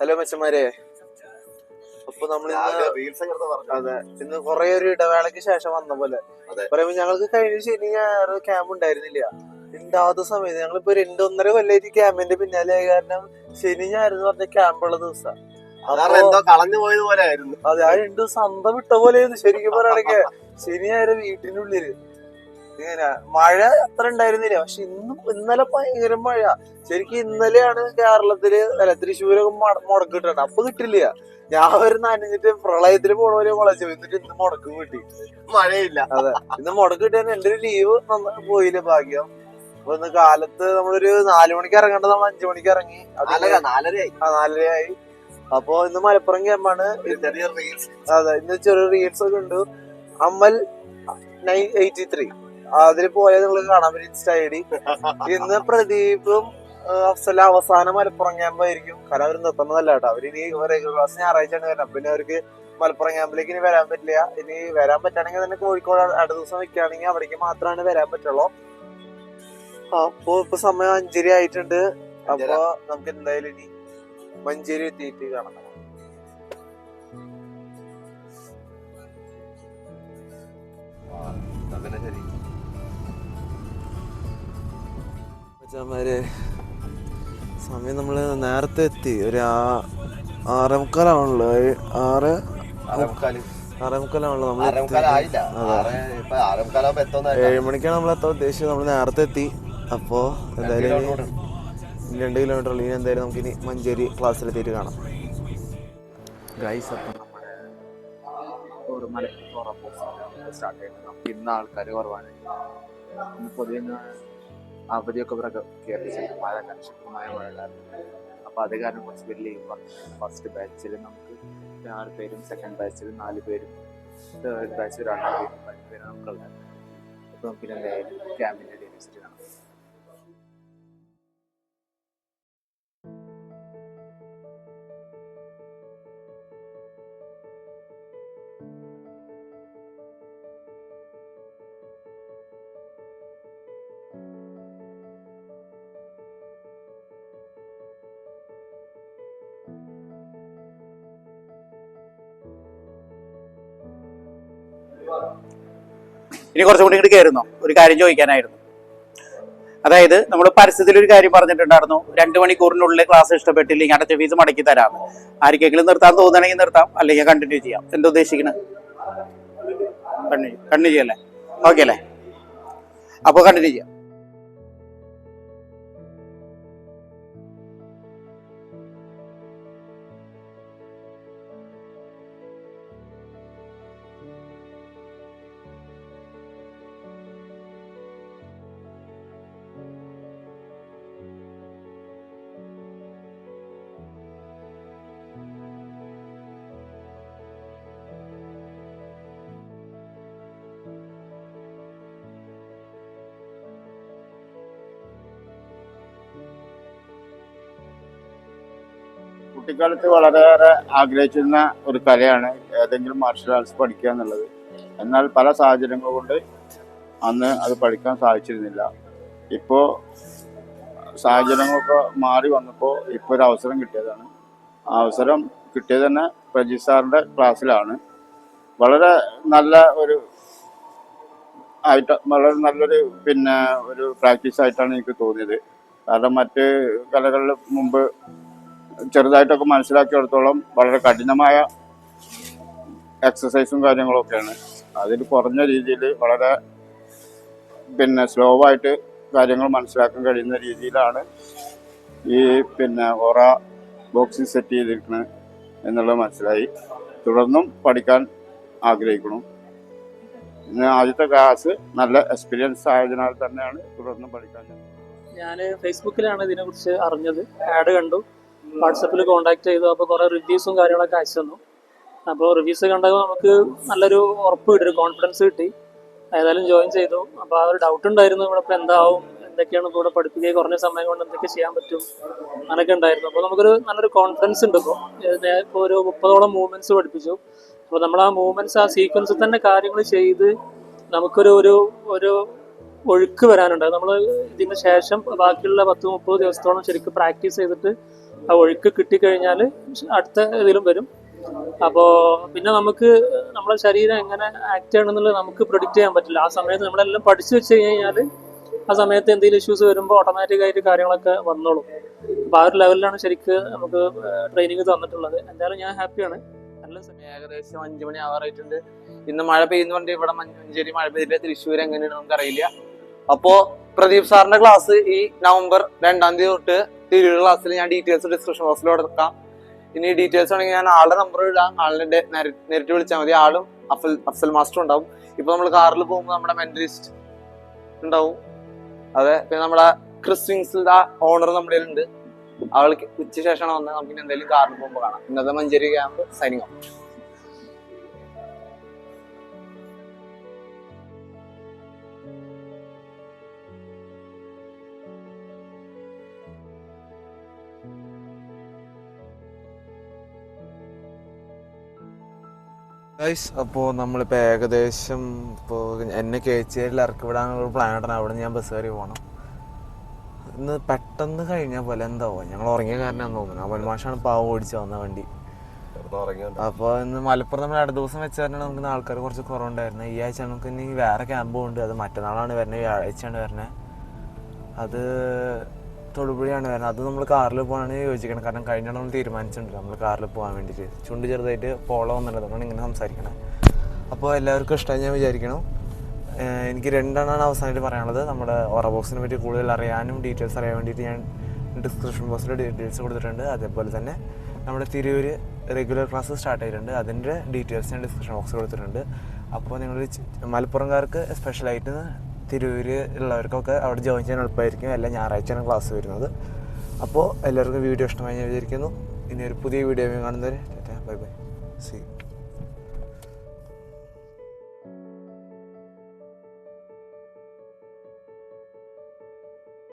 Hello മച്ചന്മാരെ. അപ്പൊ നമ്മൾ അതെ. ഇന്ന് കൊറേ ഒരു ഇടവേളക്ക് ശേഷം വന്ന പോലെ. പറയുമ്പോ ഞങ്ങൾക്ക് കഴിഞ്ഞ ശനി ഞായർ ക്യാമ്പ് ഉണ്ടായിരുന്നില്ല. ഉണ്ടാവാത്ത സമയത്ത് ഞങ്ങളിപ്പോ രണ്ടൊന്നര കൊല്ലായിട്ട് ക്യാമ്പിന്റെ പിന്നാലെ ആയ കാരണം ശനി ഞായർ എന്ന് പറഞ്ഞ ക്യാമ്പുള്ള ദിവസം. കളഞ്ഞു പോയത് പോലെ ആയിരുന്നു അതെ ആ രണ്ടു ദിവസം അന്തം വിട്ട പോലെയായിരുന്നു ശരിക്കും പറയുകയാണെങ്കിൽ ശനി ഞായർ വീട്ടിന്റെ ഉള്ളിൽ ഇങ്ങനെ മഴ അത്ര ഉണ്ടായിരുന്നില്ല. പക്ഷെ ഇന്നും ഇന്നലെ ഭയങ്കര മഴ. ശരിക്കും ഇന്നലെയാണ് കേരളത്തിൽ അല്ല തൃശ്ശൂരൊക്കെ മുടക്കിട്ടുണ്ട് മുടക്ക് കിട്ടണം അപ്പൊ കിട്ടില്ല. ഞാൻ ഒരു നനഞ്ഞിട്ട് പ്രളയത്തിൽ പോണവരെ മുളച്ചു എന്നിട്ട് ഇന്ന് മുടക്ക് കിട്ടി. മഴയില്ല. അതെ. ഇന്ന് മുടക്ക് കിട്ടിയാൽ എന്റെ ഒരു ലീവ് നന്നായി പോയില്ല ഭാഗ്യം. അപ്പൊ ഇന്ന് കാലത്ത് നമ്മളൊരു നാലു മണിക്ക് ഇറങ്ങേണ്ടത് നമ്മൾ അഞ്ചു മണിക്ക് ഇറങ്ങി. നാലരയായി. ആ നാലരയായി. അപ്പൊ ഇന്ന് മലപ്പുറം ക്യാമ്പാണ്. അതെ ഇന്ന് ചെറിയ റീൽസ് ഒക്കെ ഉണ്ട്. അമ്മൽ നയൻ എയ്റ്റി ത്രീ. അതിൽ പോയത് നിങ്ങൾ കാണാൻ പറ്റും ഇൻസ്റ്റ ഐ ഡി ഇന്ന് പ്രദീപും അഫ്സല അവസാന മലപ്പുറം ക്യാമ്പായിരിക്കും കാരണം അവർ നിർത്തുന്നതല്ല കേട്ടോ. അവർ ഇനി റെഗുലർ ക്ലാസ് ഞായറാഴ്ചയാണ് വരുന്നത്. പിന്നെ അവർക്ക് മലപ്പുറം ക്യാമ്പിലേക്ക് ഇനി വരാൻ പറ്റില്ല. ഇനി വരാൻ പറ്റുകയാണെങ്കിൽ തന്നെ കോഴിക്കോട് അടുത്ത ദിവസം വെക്കുകയാണെങ്കിൽ അവിടേക്ക് മാത്രമാണ് വരാൻ പറ്റുള്ളൂ. അപ്പൊ ഇപ്പൊ സമയം അഞ്ചര. ആയിട്ടുണ്ട് അപ്പൊ നമുക്ക് എന്തായാലും ഇനി മഞ്ചേരി എത്തിയിട്ട് കാണാം. മച്ചാന്മാരെ സമയം നമ്മൾ നേരത്തെ എത്തി. ഒരു ആ- ആറേമുക്കാലാണല്ലോ ആറ് ആറേമുക്കാലാണല്ലോ ആറേ മുക്കാലാണല്ലോ നമ്മൾ ഏഴ് മണിക്കാണ് നമ്മൾ എത്താൻ ഉദ്ദേശിച്ചത്. നമ്മൾ നേരത്തെ എത്തി. അപ്പോ എന്തായാലും രണ്ട് കിലോമീറ്റർ ഉള്ളു. ഇനി എന്തായാലും നമുക്ക് ഇനി മഞ്ചേരി ക്ലാസ്സിലെത്തിയിട്ട് കാണാം. ഗൈസ് അപ്പം നമ്മുടെ ഒരു മലപ്പുറം സ്റ്റാർട്ട് ചെയ്യുന്നത് നമുക്ക് ഇന്ന് ആൾക്കാർ കുറവാണ്. പൊതുവെ അവധിയൊക്കെ കേരളത്തിൽ മഴ ശക്തമായ മഴ അപ്പോൾ അത് കാരണം കുറച്ച് പറഞ്ഞു ഫസ്റ്റ് ബാച്ചിൽ നമുക്ക് ആറ് പേരും സെക്കൻഡ് ബാച്ചിൽ നാല് പേരും തേർഡ് ബാച്ചിൽ രണ്ടാം പേരും പത്ത് പേരും നമുക്കുള്ളത്. അപ്പോൾ നമുക്ക് ഇനി എന്തായാലും ക്യാമ്പിന്റെ ഡേ വിസിറ്റ് കാണാം. ഇനി കുറച്ചും കൂടി ഇങ്ങോട്ട് കയറുന്നു? ഒരു കാര്യം ചോദിക്കാനായിരുന്നു. അതായത് നമ്മൾ പരസ്യത്തിൽ ഒരു കാര്യം പറഞ്ഞിട്ടുണ്ടായിരുന്നു. രണ്ട് മണിക്കൂറിനുള്ളിൽ ക്ലാസ് ഇഷ്ടപ്പെട്ടില്ലെങ്കിൽ അടച്ച ഫീസ് മടക്കി തരാം ആർക്കെങ്കിലും നിർത്താൻ തോന്നുകയാണെങ്കിൽ നിർത്താം അല്ലെങ്കിൽ കണ്ടിന്യൂ ചെയ്യാം. എന്താ ഉദ്ദേശിക്കണേ? കണ്ടിന്യൂ കണ്ടിന്യൂ ചെയ്യല്ലേ? ഓക്കെ അല്ലേ? അപ്പോൾ കണ്ടിന്യൂ ചെയ്യാം. കുട്ടിക്കാലത്ത് വളരെയേറെ ആഗ്രഹിച്ചിരുന്ന ഒരു കലയാണ് ഏതെങ്കിലും മാർഷൽ ആർട്സ് പഠിക്കുക എന്നുള്ളത്. എന്നാൽ പല സാഹചര്യങ്ങൾ കൊണ്ട് അന്ന് അത് പഠിക്കാൻ സാധിച്ചിരുന്നില്ല. ഇപ്പോൾ സാഹചര്യങ്ങളൊക്കെ മാറി വന്നപ്പോൾ ഇപ്പോൾ ഒരു അവസരം കിട്ടിയതാണ്. അവസരം കിട്ടിയത് തന്നെ പ്രജീത് സാറിന്റെ ക്ലാസ്സിലാണ്. വളരെ നല്ല ഒരു ആയിട്ട് വളരെ നല്ലൊരു പിന്നെ ഒരു പ്രാക്ടീസ് ആയിട്ടാണ് എനിക്ക് തോന്നിയത്. കാരണം മറ്റ് കലകളിൽ മുമ്പ് ചെറുതായിട്ടൊക്കെ മനസ്സിലാക്കിയെടുത്തോളം വളരെ കഠിനമായ എക്സസൈസും കാര്യങ്ങളൊക്കെയാണ്. അതിൽ കുറഞ്ഞ രീതിയിൽ വളരെ പിന്നെ സ്ലോ ആയിട്ട് കാര്യങ്ങൾ മനസ്സിലാക്കാൻ കഴിയുന്ന രീതിയിലാണ് ഈ പിന്നെ ഓറ ബോക്സിംഗ് സെറ്റ് ചെയ്തിരിക്കുന്നത് എന്നുള്ളത് മനസ്സിലായി. തുടർന്നും പഠിക്കാൻ ആഗ്രഹിക്കണം ആദ്യത്തെ ക്ലാസ് നല്ല എക്സ്പീരിയൻസ് ആയതിനാൽ തന്നെയാണ് തുടർന്നും പഠിക്കാൻ ഞാൻ ഫേസ്ബുക്കിലാണ് ഇതിനെക്കുറിച്ച് അറിഞ്ഞത്. ആഡ് കണ്ടു. വാട്സപ്പിൽ കോൺടാക്ട് ചെയ്തു. അപ്പോൾ കുറേ റിവ്യൂസും കാര്യങ്ങളൊക്കെ അയച്ചു തന്നു. അപ്പോൾ റിവ്യൂസ് കണ്ടപ്പോൾ നമുക്ക് നല്ലൊരു ഉറപ്പ് കിട്ടി ഒരു കോൺഫിഡൻസ് കിട്ടി. ഏതായാലും ജോയിൻ ചെയ്തു. അപ്പോൾ ആ ഒരു ഡൗട്ട് ഉണ്ടായിരുന്നു. ഇവിടെ ഇപ്പോൾ എന്താവും? എന്തൊക്കെയാണ് ഇവിടെ പഠിപ്പിക്കുക? കുറഞ്ഞ സമയം കൊണ്ട് എന്തൊക്കെ ചെയ്യാൻ പറ്റും? അങ്ങനെയൊക്കെ ഉണ്ടായിരുന്നു. അപ്പോൾ നമുക്കൊരു നല്ലൊരു കോൺഫിഡൻസ് ഉണ്ട് ഇപ്പോൾ ഇപ്പോൾ ഒരു മുപ്പതോളം മൂവ്മെന്റ്സ് പഠിപ്പിച്ചു. അപ്പോൾ നമ്മൾ ആ മൂവ്മെന്റ്സ് ആ സീക്വൻസിൽ തന്നെ കാര്യങ്ങൾ ചെയ്ത് നമുക്കൊരു ഒരു ഒരു ഒഴുക്ക് വരാനുണ്ട്. നമ്മൾ ഇതിന് ശേഷം ബാക്കിയുള്ള പത്ത് മുപ്പത് ദിവസത്തോളം ശരിക്കും പ്രാക്ടീസ് ചെയ്തിട്ട് ആ ഒഴുക്ക് കിട്ടിക്കഴിഞ്ഞാൽ അടുത്ത ഇതിലും വരും. അപ്പോൾ പിന്നെ നമുക്ക് നമ്മുടെ ശരീരം എങ്ങനെ ആക്ട് ചെയ്യണമെന്നുള്ളത് നമുക്ക് പ്രിഡിക്റ്റ് ചെയ്യാൻ പറ്റില്ല. ആ സമയത്ത് നമ്മളെല്ലാം പഠിച്ചു വെച്ച് കഴിഞ്ഞാൽ ആ സമയത്ത് എന്തെങ്കിലും ഇഷ്യൂസ് വരുമ്പോൾ ഓട്ടോമാറ്റിക്കായിട്ട് കാര്യങ്ങളൊക്കെ വന്നോളും. അപ്പോൾ ആ ഒരു ലെവലിലാണ് ശരിക്ക് നമുക്ക് ട്രെയിനിങ് തന്നിട്ടുള്ളത്. എന്തായാലും ഞാൻ ഹാപ്പിയാണ് നല്ല സമയം. ഏകദേശം അഞ്ചു മണി ആവാറായിട്ടുണ്ട്. ഇന്ന് മഴ പെയ്യുന്നുണ്ട് ഇവിടെ മഞ്ചേരി മഴ പെയ്തില്ല തൃശ്ശൂർ എങ്ങനെയാണ് നമുക്കറിയില്ല. അപ്പോ പ്രദീപ് സാറിന്റെ ക്ലാസ് ഈ നവംബർ രണ്ടാം തീയതി തൊട്ട് തിരൂർ ക്ലാസ്സിൽ ഞാൻ ഡീറ്റെയിൽസ് ഡിസ്ക്രിപ്ഷൻ ബോക്സിൽ കൊടുക്കാം ഇനി ഡീറ്റെയിൽസ് ആണെങ്കിൽ ഞാൻ ആളുടെ നമ്പർ ഇടാം. ആളുടെ നേരിട്ട് വിളിച്ചാൽ മതി. ആളും അഫൽ അഫ്സൽ മാസ്റ്റർ ഉണ്ടാവും. ഇപ്പൊ നമ്മൾ കാറിൽ പോകുമ്പോൾ നമ്മുടെ മെന്റലിസ്റ്റ് ഉണ്ടാവും. അതെ പിന്നെ നമ്മുടെ ക്രിസ്വിങ്സിന്റെ ഓണർ നമ്മുടെ ഉണ്ട് അവൾക്ക് ഉച്ച ശേഷമാണ് വന്നത്. നമുക്ക് എന്തെങ്കിലും കാറിൽ പോകുമ്പോൾ കാണാം. ഇന്നത്തെ Manjeri camp signing out guys അപ്പോൾ നമ്മളിപ്പോൾ ഏകദേശം ഇപ്പോൾ എന്നെ കേച്ചേരിൽ ഇറക്കി വിടാനുള്ള ഒരു പ്ലാൻ ഇടണം അവിടെ ഞാൻ ബസ് കയറി പോകണം ഇന്ന് പെട്ടെന്ന് കഴിഞ്ഞ പോലെ എന്താവോ? ഞങ്ങൾ ഉറങ്ങിയ കാരണം തോന്നുന്നു. അപ്പോൾ മാഷാണ് പാവം ഓടിച്ചു വന്ന വണ്ടി. അപ്പോൾ ഇന്ന് മലപ്പുറം നമ്മൾ അടുത്ത ദിവസം വെച്ച് നമുക്ക് ആൾക്കാർ കുറച്ച് കുറവുണ്ടായിരുന്നു. ഈ ആഴ്ച നമുക്ക് ഇനി വേറെ ക്യാമ്പും ഉണ്ട് അത് മറ്റന്നാളാണ് വരുന്നത് വ്യാഴാഴ്ചയാണ് വരുന്നത് അത് തൊടുപുഴയാണ് വരുന്നത്. അത് നമ്മൾ കാറിൽ പോകാനാണ് യോജിക്കണം കാരണം കഴിഞ്ഞ നമ്മൾ തീരുമാനിച്ചിട്ടുണ്ട്. നമ്മൾ കാറിൽ പോകാൻ വേണ്ടിയിട്ട് ചുണ്ട് ചെറുതായിട്ട് പോളോ വന്നിട്ടുണ്ട് അതുകൊണ്ട് ഇങ്ങനെ സംസാരിക്കണം അപ്പോൾ എല്ലാവർക്കും ഇഷ്ടമായി ഞാൻ വിചാരിക്കണം. എനിക്ക് രണ്ടെണ്ണമാണ് അവസാനമായിട്ട് പറയാനുള്ളത്. നമ്മുടെ ഓറ ബോക്സിനെ പറ്റി കൂടുതൽ അറിയാനും ഡീറ്റെയിൽസ് അറിയാൻ വേണ്ടിയിട്ട് ഞാൻ ഡിസ്ക്രിപ്ഷൻ ബോക്സിൽ ഡീറ്റെയിൽസ് കൊടുത്തിട്ടുണ്ട്. അതേപോലെ തന്നെ നമ്മുടെ തിരൂര് റെഗുലർ ക്ലാസ് സ്റ്റാർട്ട് ചെയ്തിട്ടുണ്ട്. അതിന്റെ ഡീറ്റെയിൽസ് ഞാൻ ഡിസ്ക്രിപ്ഷൻ ബോക്സിൽ കൊടുത്തിട്ടുണ്ട്. അപ്പോൾ നിങ്ങൾ മലപ്പുറംകാർക്ക് സ്പെഷ്യലായിട്ട് തിരൂര് ഉള്ളവർക്കൊക്കെ അവിടെ ജോയിൻ ചെയ്യാൻ എളുപ്പമായിരിക്കും. എല്ലാ ഞായറാഴ്ചയാണ് ക്ലാസ് വരുന്നത്. അപ്പോൾ എല്ലാവർക്കും വീഡിയോ ഇഷ്ടമായി ഞാൻ വിചാരിക്കുന്നു. ഇനി ഒരു പുതിയ വീഡിയോ കാണുന്നവരെ ബൈ ബൈ സി